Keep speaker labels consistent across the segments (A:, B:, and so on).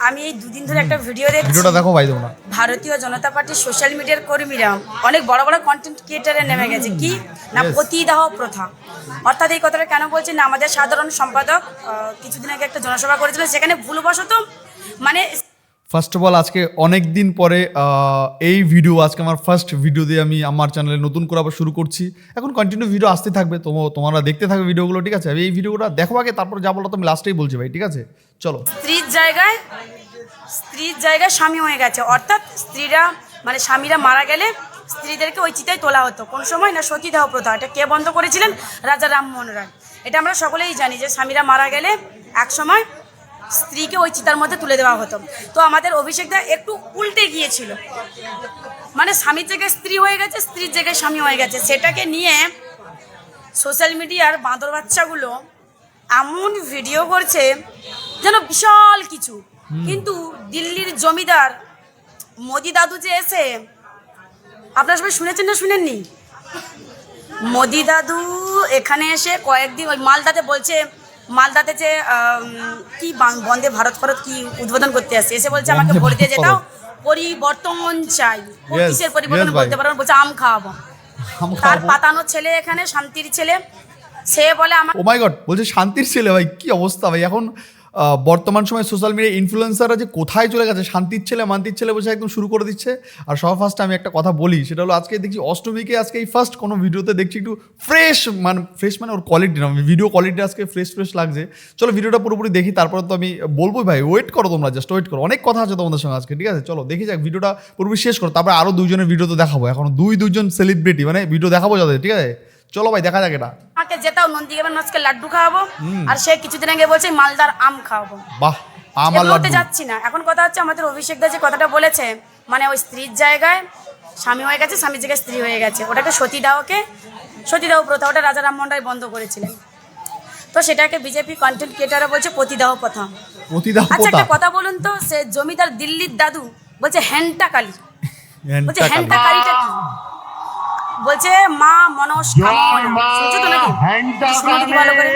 A: আমি এই দুদিন ধরে একটা ভিডিও দেখছি।
B: ভিডিওটা দেখো ভাই তোমরা
A: ভারতীয় জনতা পার্টির সোশ্যাল মিডিয়ার কর্মীরা অনেক বড় বড় কন্টেন্ট ক্রিয়েটারে নেমে গেছে। কি? না প্রতিদাহ প্রথা। অর্থাৎ এই কথাটা কেন বলছি না? আমাদের সাধারণ সম্পাদক আহ, কিছুদিন আগে একটা জনসভা করেছিল সেখানে ভুলবশত মানে
B: ফার্স্ট অফ অল আজকে অনেক দিন পরে এই ভিডিও আজকে আমার ফার্স্ট ভিডিও দিয়ে আমি আমার চ্যানেলে নতুন করে আবার শুরু করছি। এখন কন্টিনিউ ভিডিও আসতে থাকবে তোমরা তোমরা দেখতে থাকবে ভিডিওগুলো ঠিক আছে? এই ভিডিওটা দেখো আগে, তারপর যা বলো তুমি লাস্টেই বলছি ভাই, ঠিক আছে? চলো।
A: স্ত্রীর জায়গায় স্ত্রীর জায়গায় স্বামী হয়ে গেছে। অর্থাৎ স্ত্রীরা মানে স্বামীরা মারা গেলে স্ত্রীদেরকে ওই চিতায় তোলা হতো। কোন সময়? না সতীদাহ প্রথা। এটা কে বন্ধ করেছিলেন? রাজা রামমোহন রায়। এটা আমরা সকলেই জানি যে স্বামীরা মারা গেলে এক সময় স্ত্রীকে ওই চিতার মধ্যে তুলে দেওয়া হতো। তো আমাদের অভিষেকটা একটু উল্টে গিয়েছিল। মানে স্বামীর জায়গায় স্ত্রী হয়ে গেছে স্ত্রীর জায়গায় স্বামী হয়ে গেছে। সেটাকে নিয়ে সোশ্যাল মিডিয়ার বাঁদর বাচ্চাগুলো এমন ভিডিও করছে যেন বিশাল কিছু। কিন্তু দিল্লির জমিদার মোদি দাদু যে এসে আপনারা সবাই শুনেছেন না শুনেননি? মোদি দাদু এখানে এসে কয়েকদিন ওই মালদাতে বলছে মালদাতে যে কি বন্দে ভারত ভারত কি উদ্বোধন করতে আসছে? এসে বলছে আমাকে ভোট দিয়ে যেতাও। পরিবর্তন চাই। কিসের পরিবর্তন
B: করতে।
A: বলতে পারব বলছে আম খাওয়াবো। তার। পাতানো ছেলে এখানে শান্তির ছেলে। সে বলে আমার
B: ও মাই গড বলছে শান্তির ছেলে ভাই কি অবস্থা ভাই? এখন বর্তমান সময় সোশ্যাল মিডিয়া ইনফ্লুয়েন্সাররা যে কোথায় চলে গেছে, শান্তির ছেলে, মান্তির ছেলে বসে একদম শুরু করে দিচ্ছে। আর সবার ফার্স্ট আমি একটা কথা বলি, সেটা হলো আজকে দেখছি অষ্টমীকে আজকে এই ফার্স্ট কোনো ভিডিওতে দেখছি একটু ফ্রেশ মানে ফ্রেশ মানে ওর কোয়ালিটি না ভিডিও কোয়ালিটি আজকে ফ্রেশ ফ্রেশ লাগছে। চলো ভিডিওটা পুরোপুরি দেখি, তারপরে তো আমি বলবোই ভাই ওয়েট করো তোমরা জাস্ট ওয়েট করো। অনেক কথা আছে তোমাদের সঙ্গে আজকে, ঠিক আছে? চলো, দেখি যাক ভিডিওটা পুরোপুরি শেষ করো, তারপরে আরও দুইজনের ভিডিও তো দেখাবো। এখন দুই দুজন সেলিব্রিটি মানে ভিডিও দেখাবো যাদের, ঠিক আছে? চলো ভাই দেখা যাক এটা।
A: আমাকে যেতাও নন্দীগ্রামের মাছকে লাড্ডু খাওয়াবো আর সে কিছুদিন আগে বলছে মালদার আম খাওয়াবো।
B: বাহ আমার লাড্ডু।
A: যাচ্ছি না। এখন কথা হচ্ছে আমাদের অভিষেক দা যে কথাটা বলেছে মানে ওই স্ত্রীর জায়গায় স্বামী হয়ে গেছে স্বামীর জায়গায় স্ত্রী হয়ে গেছে। ওটাকে সতীদাহকে সতীদাহ প্রথা ওটা রাজা রামমোহন রায় বন্ধ করেছিলেন। তো সেটাকে বিজেপি কন্টেন্ট ক্রিয়েটাররা বলছে প্রতিদাহ প্রথা।
B: প্রতিদাহ
A: আচ্ছা একটা কথা বলুন তো সে জমিদার দিল্লির দাদু বলছে হ্যান্টা কালী বলছে হ্যান্টা কালীটা কি? বলছে মা মনস্কামনা শুনছো তো নাকি? ভালো করে?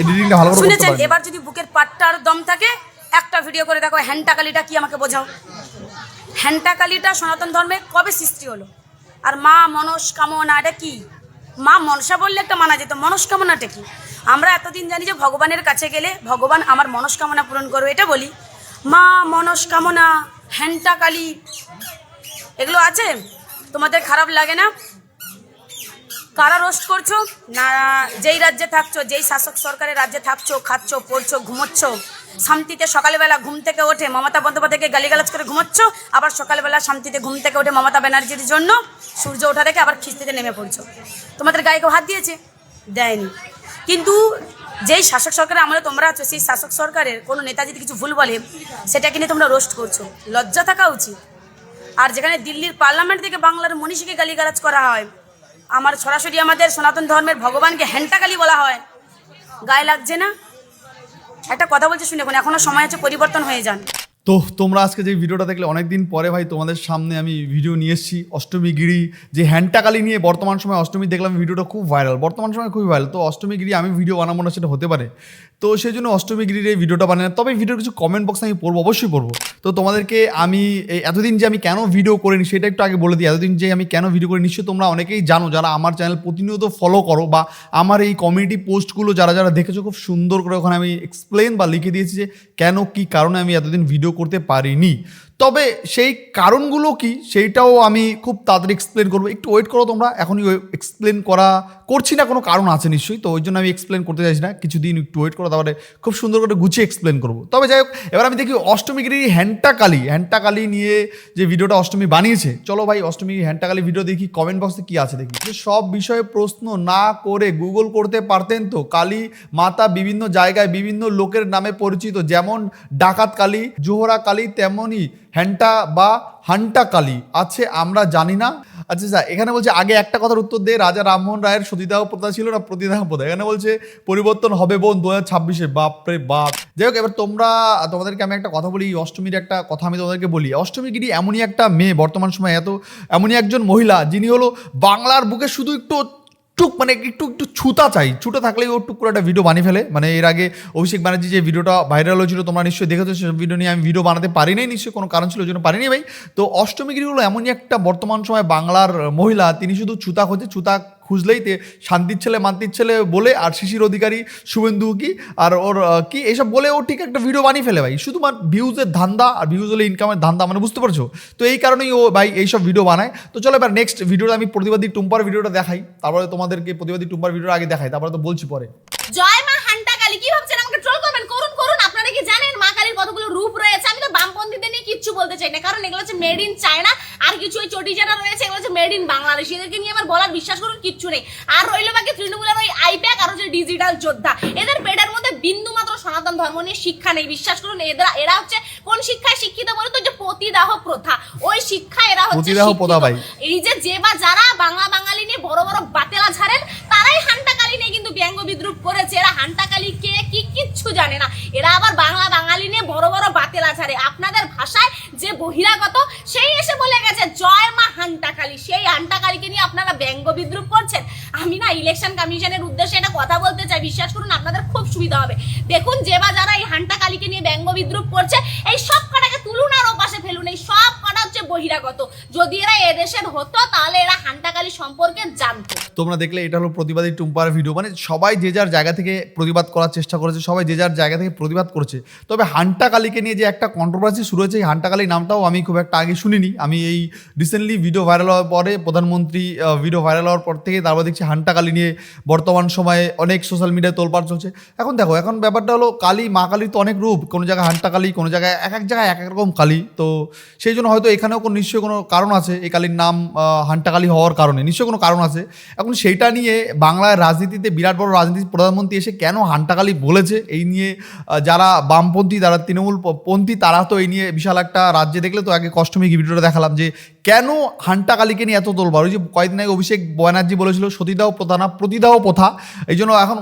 B: এডিটিংটা ভালো করে
A: শুনেছেন? এবার যদি বুকের পাটটার দম থাকে একটা ভিডিও করে দেখো হ্যান্টাকালিটা কি আমাকে বোঝাও? হ্যান্টাকালিটা সনাতন ধর্মে কবে সৃষ্টি হলো? আর মা মনস্কামনা এটা কি? মা মনসা বললে একটা মানা যেত। মনস্কামনাটা কি? আমরা এতদিন জানি যে ভগবানের কাছে গেলে ভগবান আমার মনস্কামনা পূরণ করবে এটা বলি। মা মনস্কামনা। হ্যান্টাকালি এগুলো আছে? তোমাদের খারাপ লাগে না? কারা রোস্ট করছ? না, যেই রাজ্যে থাকছো, যেই শাসক সরকারের রাজ্যে থাকছো, খাচ্ছো, পড়ছো, ঘুমোচ্ছ, শান্তিতে সকালবেলা ঘুম থেকে ওঠে মমতা বন্দ্যোপাধ্যায়কে গালিগালাজ করে ঘুমোচ্ছ, আবার সকালবেলা শান্তিতে ঘুম থেকে ওঠে মমতা ব্যানার্জির জন্য সূর্য ওঠা থেকে আবার খিস্তিতে নেমে পড়ছো। তোমাদের গায়ে কেউ হাত দিয়েছে? দেয়নি। কিন্তু যেই শাসক সরকারের আমলে তোমরা আছো, সেই শাসক সরকারের কোনো নেতা যদি কিছু ভুল বলে, সেটাকে নিয়ে তোমরা রোস্ট করছ। লজ্জা থাকা উচিত। আর যেখানে দিল্লির পার্লামেন্ট থেকে বাংলার মনীষীকে গালিগালাজ করা হয়, আমার সরাসরি আমাদের সনাতন ধর্মের ভগবানকে হ্যান্টা গালি বলা হয়। গায়ে লাগছে না? একটা কথা বলছে, শুনে এখন এখনও সময় আছে, পরিবর্তন হয়ে যান।
B: তো তোমরা আজকে যে ভিডিওটা দেখলে, অনেকদিন পরে ভাই তোমাদের সামনে আমি ভিডিও নিয়ে এসেছি অষ্টমী গিরি যে হ্যান্টাকালি নিয়ে বর্তমান সময় অষ্টমী দেখলাম, ভিডিওটা খুব ভাইরাল বর্তমান সময় খুবই ভাইরাল তো অষ্টমী গিরি আমি ভিডিও বানাবো না, সেটা হতে পারে। তো সেই জন্য অষ্টমী গিরির এই ভিডিওটা বানাই তবে ভিডিওর কিছু কমেন্ট বক্সে আমি পড়ব, অবশ্যই পড়ব। তো তোমাদেরকে আমি এতদিন যে আমি কেন ভিডিও করিনি, সেটা একটু আগে বলে দিই। এতদিন যে আমি কেন ভিডিও করি নিশ্চয়ই তোমরা অনেকেই জানো, যারা আমার চ্যানেল প্রতিনিয়ত ফলো করো বা আমার এই কমিউনিটি পোস্টগুলো যারা যারা দেখেছ, খুব সুন্দর করে ওখানে আমি এক্সপ্লেন বা লিখে দিয়েছি যে কেন, কি কারণে আমি এতদিন ভিডিও করতে পারিনি। তবে সেই কারণগুলো কি সেইটাও আমি খুব তাড়াতাড়ি এক্সপ্লেন করব। একটু ওয়েট করো তোমরা, এখনই এক্সপ্লেন করা করছি না, কোনো কারণ আছে নিশ্চয়ই, তো ওই জন্য আমি এক্সপ্লেন করতে চাইছি না। কিছুদিন একটু ওয়েট করো, তারপরে খুব সুন্দর করে গুছিয়ে এক্সপ্লেন করব। তবে যাই হোক, এবার আমি দেখি অষ্টমীগিরি হ্যান্টা কালী, হ্যান্টা নিয়ে যে ভিডিওটা অষ্টমী বানিয়েছে, চলো ভাই অষ্টমী হ্যান্টা কালী ভিডিও দেখি কমেন্ট বক্সে কি আছে দেখি। যে সব বিষয়ে প্রশ্ন না করে গুগল করতে পারতেন তো, কালী মাতা বিভিন্ন জায়গায় বিভিন্ন লোকের নামে পরিচিত, যেমন ডাকাত কালী, জোহরা কালী, তেমনই হ্যান্টা বা হান্টা কালী আছে, আমরা জানি না। আচ্ছা আচ্ছা এখানে বলছে, আগে একটা কথার উত্তর দে, রাজা রামমোহন রায়ের সতীদাহ প্রথা ছিল না, প্রতিদাহ প্রথা। এখানে বলছে, পরিবর্তন হবে বোন দু হাজার ছাব্বিশে, বাপরে বাপ। যাই হোক, এবার তোমরা, তোমাদেরকে আমি একটা কথা বলি, অষ্টমীর একটা কথা আমি তোমাদেরকে বলি। অষ্টমী গিরি এমনই একটা মেয়ে বর্তমান সময়ে, এত, এমনই একজন মহিলা, যিনি হলো বাংলার বুকে শুধু একটু টুক মানে একটু একটু ছুতা চাই। ছুটা থাকলেই ও টুক করে একটা ভিডিও বানিয়ে ফেলে। মানে এর আগে অভিষেক ব্যানার্জি যে ভিডিওটা ভাইরাল হয়েছিল, তোমরা নিশ্চয়ই দেখেছ সেই ভিডিও নিয়ে আমি ভিডিও বানাতে পারি নাই নিশ্চয়ই কোনো কারণ ছিল, ওই জন্য পারিনি ভাই। তো অষ্টমীগিরি হলো এমনই একটা বর্তমান সময় বাংলার মহিলা, তিনি শুধু ছুতা খোঁজে, ছুতা খুঁজলেই তে শান্তির ছেলে, মান্তির ছেলে বলে আর শিশির অধিকারী শুভেন্দু কি আর ওর কি এইসব বলে ও ঠিক একটা ভিডিও বানিয়ে ফেলে ভাই। শুধু শুধুমাত্র ভিউজের ধান্দা আর ভিউজ হলে ইনকামের ধান্দা মানে বুঝতে পারছ? তো এই কারণেই ও ভাই এইসব ভিডিও বানায়। তো চলো এবার নেক্সট ভিডিওটা আমি প্রতিবাদী টুম্পার ভিডিওটা দেখাই। তারপরে তোমাদেরকে প্রতিবাদী টুম্পার ভিডিওটা আগে দেখাই, তারপরে তো বলছি পরে।
C: জয় মা হান্টা কালী কি ভাবছেন আমাকে ট্রোল করবেন করুন করুন আপনারা কি জানেন মা কালীর কতগুলো রূপ রয়েছে আমি তো বামপন্থীদের নিয়ে কিচ্ছু বলতে চাই না। কারণ এগুলো হচ্ছে মেড ইন চায়না আর কিছু ওই চটি যারা রয়েছে এগুলো হচ্ছে মেড ইন বাংলাদেশ এদেরকে নিয়ে আমার বলার বিশ্বাস করুন কিচ্ছু নেই। আর রইল বাকি তৃণমূলের ওই আইপ্যাক আর হচ্ছে ডিজিটাল যোদ্ধা। এদের পেটের মধ্যে বিন্দু মাত্র সনাতন ধর্ম নিয়ে শিক্ষা নেই। বিশ্বাস করুন এদের এরা হচ্ছে কোন শিক্ষায় শিক্ষিত বলে তো যে পতিদাহ প্রথা। ওই শিক্ষা এরা হচ্ছে
B: পতিদাহ প্রথা ভাই।
C: এই যে যে বা যারা বাংলা বাঙালি নিয়ে বড় বড় বাতেলা ছাড়েন তারাই হান্টা কালী নিয়ে কিন্তু ব্যঙ্গ বিদ্রুপ করেছে। এরা হান্টা কালী কে কি কিচ্ছু জানে না। এরা আবার বাংলা বাঙালি নিয়ে বড় বড় বাতেলা ছাড়ে আপনাদের ভাষায় যে বহিরাগত, সেই এসে বলে গেছে, জয় মা হান্টা কালী সেই হান্টা কালীকে নিয়ে আপনারা ব্যঙ্গ বিদ্রুপ করছেন? আমি না ইলেকশন কমিশনের উদ্দেশ্যে এটা কথা বলতে চাই। বিশ্বাস করুন, আপনাদের খুব সুবিধা হবে। দেখুন, যে বা যারা এই হান্টা কালীকে নিয়ে ব্যঙ্গ বিদ্রুপ করছে, এই সব কটাকে তুলুন আর ও পাশে ফেলুন। এই সব বহিরাগত। যদি এরা এদেশের হতো, তাহলে এরা হান্টা কালী সম্পর্কে জানতো।
B: তোমরা দেখলে এটা হলো প্রতিবাদী টুম্পার ভিডিও মানে সবাই যে যার জায়গা থেকে প্রতিবাদ করার চেষ্টা করেছে, সবাই যে যার জায়গা থেকে প্রতিবাদ করেছে। তবে হান্টা কালীকে নিয়ে যে একটা কন্ট্রোভার্সি শুরু হয়েছে, এই হান্টা কালী নামটাও আমি খুব একটা আগে শুনিনি। আমি এই রিসেন্টলি ভিডিও ভাইরাল হওয়ার পরে, প্রধানমন্ত্রী ভিডিও ভাইরাল হওয়ার পর থেকে তারপর দেখছি হান্টা কালী নিয়ে বর্তমান সময়ে অনেক সোশ্যাল মিডিয়ায় তোলপাড় চলছে। এখন দেখো, এখন ব্যাপারটা হলো কালী, মা কালীর তো অনেক রূপ। কোনো জায়গায় হান্টা কালী কোনো জায়গায় এক এক জায়গায় এক এক রকম কালী। তো সেই জন্য হয়তো এখানেও কোনো নিশ্চয়ই কোনো কারণ আছে এই কালীর নাম আহ, হান্টা কালী হওয়ার কারণে। নিশ্চয়ই কোনো কারণ আছে। এখন সেইটা নিয়ে বাংলার রাজনীতিতে বিরাট বড় রাজনীতি প্রধানমন্ত্রী এসে কেন হান্টাকালি বলেছে? এই নিয়ে যারা বামপন্থী যারা তৃণমূল পন্থী তারা তো এই নিয়ে বিশাল একটা রাজ্যে দেখলে তো আগে কষ্টমী ভিডিওটা দেখালাম যে কেন হান্টাকালিকে নিয়ে এত তোলবার ওই যে কয়েকদিন আগে অভিষেক ব্যানার্জি বলেছিল সতীদাহ প্রথা না প্রতিদাহ প্রথা। এই জন্য এখন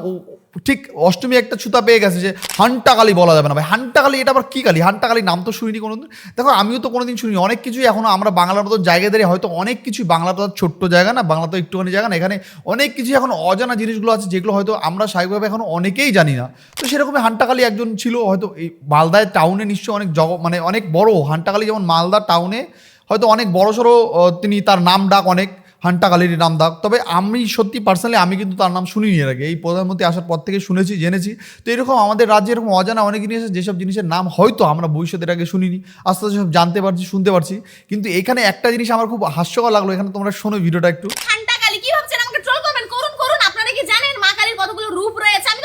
B: ঠিক অষ্টমী একটা ছুতা পেয়ে গেছে যে হান্টাকালি বলা যাবে না ভাই। হান্টাকালি, এটা আবার কি কালি? হান্টাকালি নাম তো শুনিনি কোনোদিন। দেখো, আমিও তো কোনোদিন শুনি অনেক কিছুই এখনও আমরা বাংলার মতো জায়গায় হয়তো অনেক কিছুই বাংলা তো ছোট্ট জায়গা না বাংলা তো একটুখানি জায়গা না। এখানে অনেক কিছু এখন অজানা জিনিসগুলো আছে, যেগুলো হয়তো আমরা স্বাভাবিকভাবে এখন অনেকেই জানি না। তো সেরকমই হান্টাকালি একজন ছিল হয়তো এই মালদায় টাউনে নিশ্চয়ই অনেক জগ মানে অনেক বড়। হান্টাকালি যেমন মালদা টাউনে হয়তো অনেক বড় সড়ো তিনি তার নাম ডাক অনেক। হান্টাকালির নাম দাও। তবে আমি সত্যি পার্সোনালি আমি কিন্তু তার নাম শুনিনি এর আগে। এই প্রধানমন্ত্রী আসার পর থেকে শুনেছি, জেনেছি। তো এরকম আমাদের রাজ্যে এরকম অজানা অনেক জিনিস আছে যেসব জিনিসের নাম হয়তো আমরা ভবিষ্যতের আগে শুনিনি। আস্তে আস্তে সব জানতে পারছি, শুনতে পারছি। কিন্তু এখানে একটা জিনিস আমার খুব হাস্যকর লাগল, এখানে তোমরা শোনো ভিডিওটা একটু।
C: হান্টা কালী কি ভাবছেন আমাকে ট্রোল করবেন? করুন করুন। আপনারা কি জানেন মা কালীর কতগুলো রূপ রয়েছে? আমি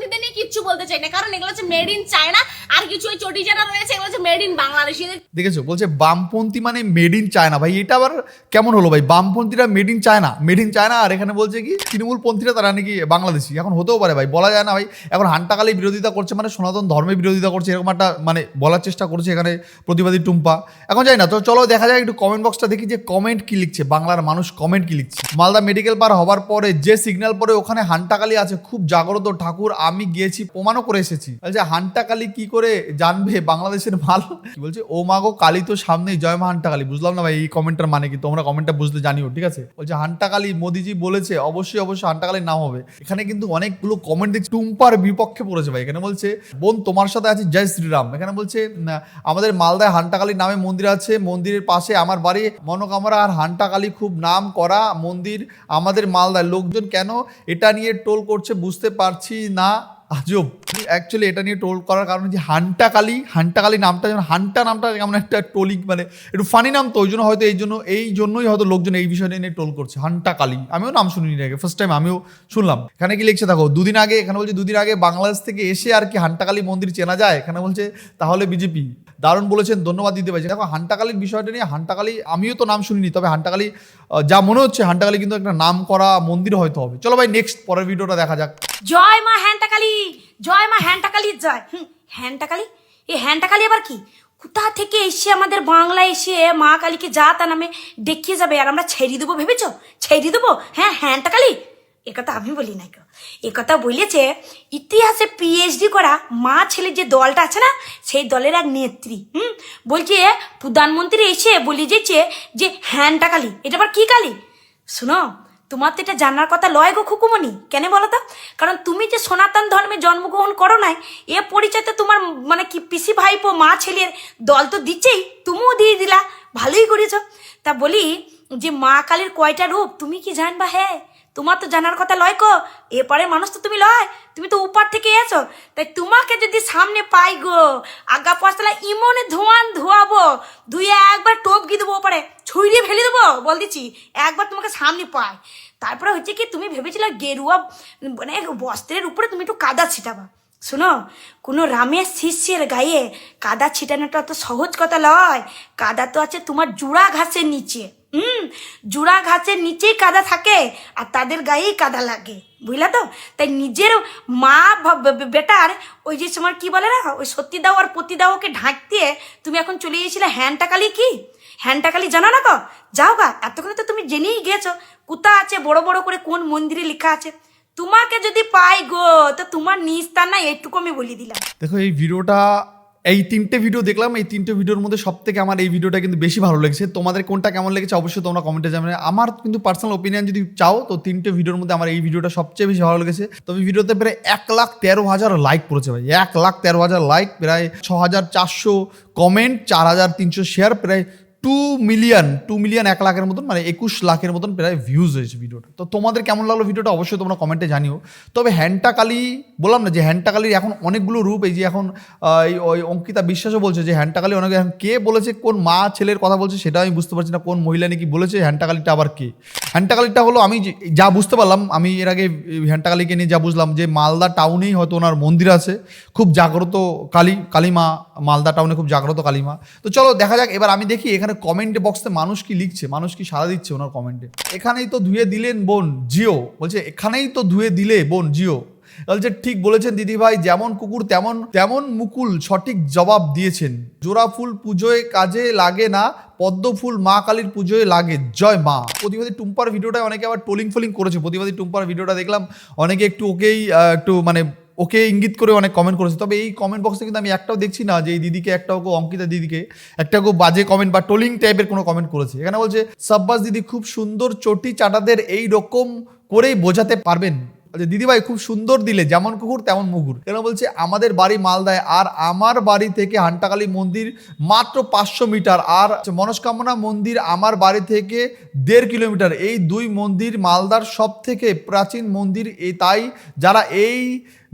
C: তো নিয়ে কিচ্ছু বলতে চাই না। কারণ এগুলো হচ্ছে মেড ইন চায়না আর কিছু ওই চটি যারা রয়েছে, এগুলো হচ্ছে মেড ইন বাংলাদেশ
B: দেখেছ? বলছে বামপন্থী মানে মেড ইন চায়না ভাই, এটা আবার কেমন হলো ভাই? বামপন্থীরা made in China made in China আর এখানে বলছে কি, তৃণমূল পন্থীরা তারা নাকি বাংলাদেশি। এখন হতেও পারে ভাই, বলা যায় না ভাই। এখন হান্টাকালি বিরোধিতা করছে মানে সনাতন ধর্মের বিরোধিতা করছে, এরকম একটা মানে বলার চেষ্টা করছে এখানে প্রতিবাদী টুম্পা। এখন যাই না, তো চলো দেখা যায় একটু কমেন্ট বক্সটা দেখি যে কমেন্ট কি লিখছে। বাংলার মানুষ কমেন্ট কি লিখছে? মালদা মেডিকেল পার হবার পরে যে সিগন্যাল পরে ওখানে হান্টাকালি আছে, খুব জাগ্রত ঠাকুর আমি গিয়েছি, প্রমাণও করে এসেছি। বলছে হান্টাকালি কি করে জানবে বাংলাদেশের মাল? বলছে, ও মাগো কালী তো সামনেই, জয় মা হান্টাকালি। বুঝলাম না ভাই, এই কমেন্টটার মানে কি? তোমরা কমেন্টটা বুঝতে জানিও, ঠিক আছে? বলছে, হান্টাকালি মোদিজি বলেছে, অবশ্যই অবশ্যই হান্টাকালির নাম হবে। এখানে কিন্তু অনেকগুলো কমেন্ট দেখছি, টুম্পার বিপক্ষে পড়েছে ভাই। এখানে বলছে, বোন, তোমার সাথে আছে, জয় শ্রীরাম। এখানে বলছে আমাদের মালদায় হান্টাকালির নামে মন্দির আছে, মন্দিরের পাশে আমার বাড়ি, মনোকামরা আর হান্টাকালি খুব নাম করা মন্দির আমাদের মালদায়। লোকজন কেন এটা নিয়ে টোল করছে বুঝতে পারছি না। আজব অ্যাকচুয়ালি এটা নিয়ে টোল করার কারণ যে হান্টা কালী হান্টা কালী নামটা যেমন, হান্টা নামটা কেমন একটা টোলিং মানে একটু ফানি নাম তো ওই জন্য হয়তো এই জন্য, এই জন্যই হয়তো লোকজন এই বিষয়টা নিয়ে টোল করছে। হান্টা কালী, আমিও নাম শুনিনি আগে ফার্স্ট টাইম আমিও শুনলাম। এখানে কি লিখছে দেখো, দুদিন আগে, এখানে বলছে দুদিন আগে বাংলাদেশ থেকে এসে আর কি হান্টাকালী মন্দির চেনা যায়, এখানে বলছে তাহলে বিজেপি। দারুণ বলেছেন, ধন্যবাদ দিতে পারছি। দেখো হান্টাকালীর বিষয়টা নিয়ে হান্টাকালী আমিও তো নাম শুনিনি, তবে হান্টাকালী যা মনে হচ্ছে হান্টাকালী কিন্তু একটা নাম করা মন্দির হয়তো হবে। চলো ভাই নেক্সট পরের ভিডিওটা দেখা যাক।
A: জয় মা হ্যান্টাকালি, জয় মা হ্যান্টাকালি, জয়। হুম, হ্যান্টাকালি? এই হ্যান্টাকালি আবার কি? কোথা থেকে এসে আমাদের বাংলায় এসে মা কালীকে যা তা নামে দেখিয়ে যাবে? আর আমরা ছেড়ে দেবো ভেবেছো? ছেড়ে দেবো? হ্যাঁ হ্যান্টাকালি? এ কথা আমি বলি না কেউ এ কথা বলেছে, ইতিহাসে পিএইচডি করা মা ছেলে যে দলটা আছে না, সেই দলের এক নেত্রী। হুম, বলছে, প্রধানমন্ত্রী এসে বলে যেছে যে হ্যান্টাকালি। এটা আবার কি কালি? শুনো
D: তোমার তো এটা জানার কথা লয় গো খুকুমনি কেন বলো তো? কারণ তুমি যে সনাতন ধর্মে জন্মগ্রহণ করো নাই, এ পরিচয় তো তোমার মানে কি পিসি ভাইপো, মা ছেলের দল তো দিচ্ছেই, তুমিও দিয়ে দিলা, ভালোই করেছ। তা বলি যে মা কালীর কয়টা রূপ, তুমি কি জানবা হ্যাঁ? তোমার তো জানার কথা লয় কো। এপারে মানুষ তো তুমি লয়, তুমি তো উপর থেকে এসো। তাই তোমাকে যদি সামনে পাই গো, আগা পাঁচতলা ইমনে ধোয়ান ধোয়াবো, ধুয়ে একবার টোপ গিয়ে দেবো ওপারে ছুঁড়িয়ে ফেলে দেবো, বল দিচ্ছি, একবার তোমাকে সামনে পাই তারপরে হচ্ছে কি, তুমি ভেবেছিলে গেরুয়া মানে বস্ত্রের উপরে তুমি একটু কাদা ছিটাবা। শোনো, কোনো রামের শিষ্যের গায়ে কাদা ছিটানোটা তো সহজ কথা লয়। কাদা তো আছে তোমার জুড়া ঘাসের নিচে। হুম, জুড়া ঘাসের নিচেই কাদা থাকে আর তাদের গায়েই কাদা লাগে, বুঝলা তো? তাই নিজের মা বেটার ওই যে সময় কি বলে না, ওই সত্যি দাও আর পতি দাওকে ঢাক দিয়ে তুমি এখন চলে গিয়েছিলে হ্যান্ডটাকালি কি? হ্যান্ডটাকালি জানো না তো যাও গা, এতক্ষণে তো তুমি জেনেই গেছো কোথা আছে, বড় বড় করে কোন মন্দিরে লেখা আছে? তোমাকে যদি পাই গো, তো তোমার নিস্তার না এইটুকু আমি বলে দিলাম।
B: দেখো, এই ভিডিওটা এই তিনটে ভিডিও দেখলাম, এই তিনটে ভিডিওর মধ্যে সব থেকে আমার এই ভিডিওটা কিন্তু বেশি ভালো লেগেছে। তোমাদের কোনটা কেমন লেগেছে অবশ্যই তোমরা কমেন্টে জানাবে। আমার কিন্তু পার্সোনাল ওপিনিয়ন যদি চাও, তো তিনটে ভিডিওর মধ্যে আমার এই ভিডিওটা সবচেয়ে বেশি ভালো লেগেছে। তবে ভিডিওতে প্রায় এক লাখ তেরো হাজার লাইক পড়েছে ভাই। এক লাখ তেরো হাজার লাইক প্রায় ছ হাজার চারশো কমেন্ট চার হাজার তিনশো শেয়ার প্রায় টু মিলিয়ন টু মিলিয়ন এক লাখের মতন মানে একুশ লাখের মতন প্রায় ভিউজ হয়েছে ভিডিওটা। তো তোমাদের কেমন লাগল ভিডিওটা অবশ্যই তোমরা কমেন্টে জানিও। তবে হ্যান্ডটা কালি, বললাম না যে হ্যান্ডটা কালির এখন অনেকগুলো রূপ, এই যে এখন ওই অঙ্কিতা বিশ্বাসও বলছে যে হ্যান্ডটা কালি অনেক এখন কে বলেছে, কোন মা ছেলের কথা বলছে সেটা আমি বুঝতে পারছি না, কোন মহিলা নাকি বলেছে হ্যান্ডটা কালিটা আবার কে? হ্যান্ডটা কালিটা হলো আমি যে- বুঝতে পারলাম, আমি এর আগে হ্যান্ডটা কালিকে নিয়ে যা বুঝলাম যে মালদা টাউনেই হয়তো ওনার মন্দির আছে, খুব জাগ্রত কালী কালীমা মালদা টাউনে খুব জাগ্রত কালীমা তো চলো দেখা যাক, এবার আমি দেখি এখানে কমেন্ট বক্সে মানুষ কি লিখছে? মানুষ কি সারা দিচ্ছে ওনার কমেন্টে এখানেই তো ধুয়ে দিলেন বোন, জিও। বলছে, এখানেই তো ধুয়ে দিলে বোন, জিও। বলছে, ঠিক বলেছেন দিদি ভাই যেমন কুকুর তেমন তেমন মুকুল সঠিক জবাব দিয়েছেন। জোড়া ফুল পুজোয় কাজে লাগে না, পদ্ম ফুল মা কালীর পুজোয় লাগে। জয় মা। প্রতিবাদী টুম্পার ভিডিওটা অনেকে আবার টোলিং ফোলিং করেছে। প্রতিবাদী টুম্পার ভিডিওটা দেখলাম, অনেকে একটু ওকেই একটু মানে ওকে ইঙ্গিত করে অনেক কমেন্ট করেছে। তবে এই কমেন্ট বক্সে কিন্তু আমি একটাও দেখছি না যে এই দিদিকে একটা ওকে অঙ্কিতা দিদিকে, একটা ওকে বাজে কমেন্ট বা টোলিং টাইপের কোনো কমেন্ট করেছে। এখানে বলছে, সাব্বাস দিদি খুব সুন্দর চটি চাটাদের এই রকম করেই বোঝাতে পারবেন। আচ্ছা দিদিভাই খুব সুন্দর দিলে, যেমন কুকুর, তেমন মুকুর কেন বলছে, আমাদের বাড়ি মালদায়, আর আমার বাড়ি থেকে হান্টাকালী মন্দির মাত্র পাঁচশো মিটার, আর মনস্কামনা মন্দির আমার বাড়ি থেকে দেড় কিলোমিটার। এই দুই মন্দির মালদার সব থেকে প্রাচীন মন্দির এই তাই যারা এই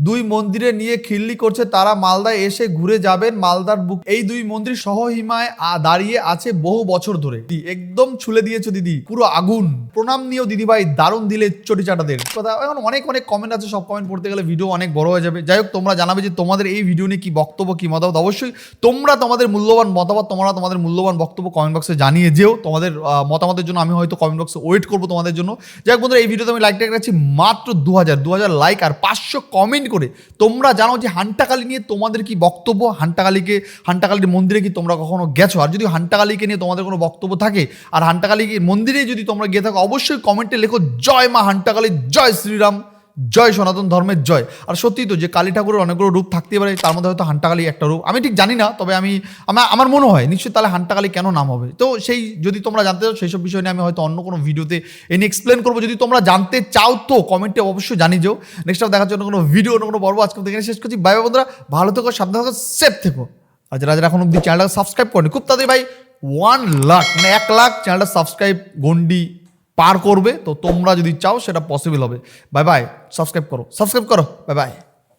B: দুই মন্দিরে নিয়ে খিল্লি করছে তারা। মালদায় এসে ঘুরে যাবেন মালদার বুক। এই দুই মন্দির সহহিমায় দাঁড়িয়ে আছে বহু বছর ধরে। একদম ছুলে দিয়েছ দিদি, পুরো আগুন। প্রণাম নিয়েও দিদি ভাই দারুণ দিলে চটি চাটাদের কথা এখন অনেক অনেক কমেন্ট আছে, সব কমেন্ট পড়তে গেলে ভিডিও অনেক বড় হয়ে যাবে। যাই হোক, তোমরা জানাবে যে তোমাদের এই ভিডিও নিয়ে কি বক্তব্য, কি মতামত। অবশ্যই তোমরা তোমাদের মূল্যবান মতামত, তোমরা তোমাদের মূল্যবান বক্তব্য কমেন্ট বক্সে জানিয়ে যেও। তোমাদের মতামতের জন্য আমি হয়তো কমেন্ট বক্সে ওয়েট করব তোমাদের জন্য। যাই হোক বন্ধুরা, এই ভিডিওতে আমি লাইক টেক রাখছি মাত্র দু হাজার দু হাজার লাইক আর পাঁচশো কমেন্ট করে। তোমরা জানো যে হান্টাকালি নিয়ে তোমাদের কি বক্তব্য? হান্টাকালীকে, হান্টাকালির মন্দিরে কি তোমরা কখনো গেছো? আর যদি হান্টাকালীকে নিয়ে তোমাদের কোনো বক্তব্য থাকে, আর হান্টাকালিকে মন্দিরে যদি তোমরা গিয়ে থাকো, অবশ্যই কমেন্টে লেখো, জয় মা হান্টাকালী, জয় শ্রীরাম। জয়, সনাতন ধর্মের জয়। আর সত্যি তো যে কালী ঠাকুরের অনেকগুলো রূপ থাকতে পারে, তার মধ্যে হয়তো হান্টাকালী একটা রূপ। আমি ঠিক জানি না, তবে আমি আমার আমার মনে হয় নিশ্চয়ই তাহলে হান্টাকালী কেন নাম হবে? তো সেই, যদি তোমরা জানতে চাও সেই সব বিষয় নিয়ে আমি হয়তো অন্য কোনো ভিডিওতে এনে এক্সপ্লেন করব। যদি তোমরা জানতে চাও তো কমেন্টে অবশ্যই জানিয়ে যাও। নেক্সট টাইম দেখার জন্য কোনো ভিডিও অন্য কোনো পর্ব আজকে এখানে শেষ করছি। বাই বন্ধুরা, ভালো থেকো, সাবধান থেকো সেফ থেকো। আর যারা যারা এখন অব্দি চ্যানেলটা সাবস্ক্রাইব করেনি, খুব তাড়াতাড়ি ভাই ওয়ান লাখ মানে এক লাখ চ্যানেলটা সাবস্ক্রাইব গন্ডি পার করবে, তো তোমরা যদি চাও সেটা পসিবল হবে। বাই বাই সাবস্ক্রাইব করো। সাবস্ক্রাইব করো। Bye bye